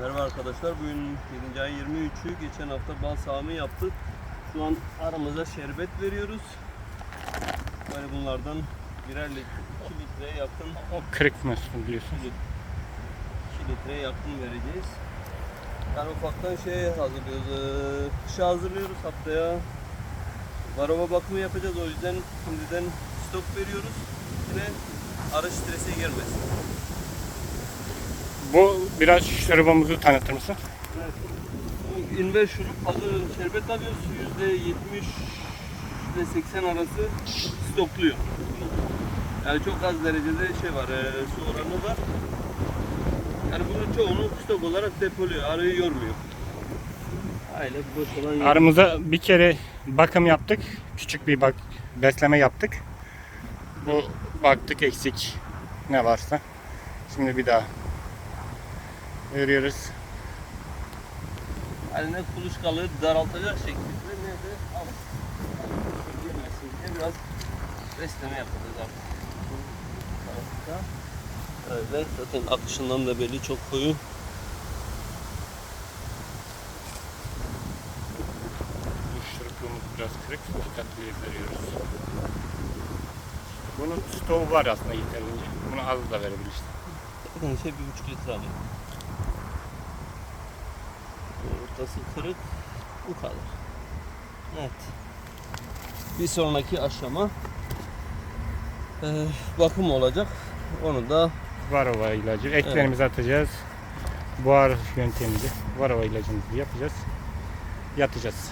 Merhaba arkadaşlar. Bugün 7. ay 23'ü. Geçen hafta bal sağımı yaptık. Şu an aramıza şerbet veriyoruz. Böyle bunlardan birer litre, 2 litreye yakın O kırık mısın biliyorsun. 2 litreye yakın vereceğiz. Yani ufaktan şey hazırlıyoruz. Kışa hazırlıyoruz haftaya. Varova bakımı yapacağız. O yüzden şimdiden stok veriyoruz. Yine arı strese girmesin. Bu biraz şurubumuzu tanıtır mısın? Evet. Bu inver şurup hazır şerbet alıyoruz. Yüzde 70 ile 80 arası stokluyor. Yani çok az derecede şey var, e, su oranı var. Yani bunun çoğunu stok olarak depoluyor, arıyı yormuyor. Aile boş olan yer. Arımıza bir kere bakım yaptık. Küçük bir bak besleme yaptık. Bu baktık eksik ne varsa. Şimdi bir daha veriyoruz. Yani ne kuluçkalığı daraltacak şekilde ne de al. Girmesin diye biraz besleme yapacağız artık. Evet zaten akışından da belli çok koyu. Bu şurubumuz biraz kırık. Dikkatli veriyoruz. Bunun stoğu var aslında yeterince. Bunu az da verebilirsin. Şey bir buçuk litre alıyor. Ortası kırık. Bu kadar. Evet. Bir sonraki aşama eee, bakım olacak. Onu da Varova ilacı. Eklerimizi atacağız. Buhar yöntemiyle varova ilacımızı yapacağız. Yatacağız.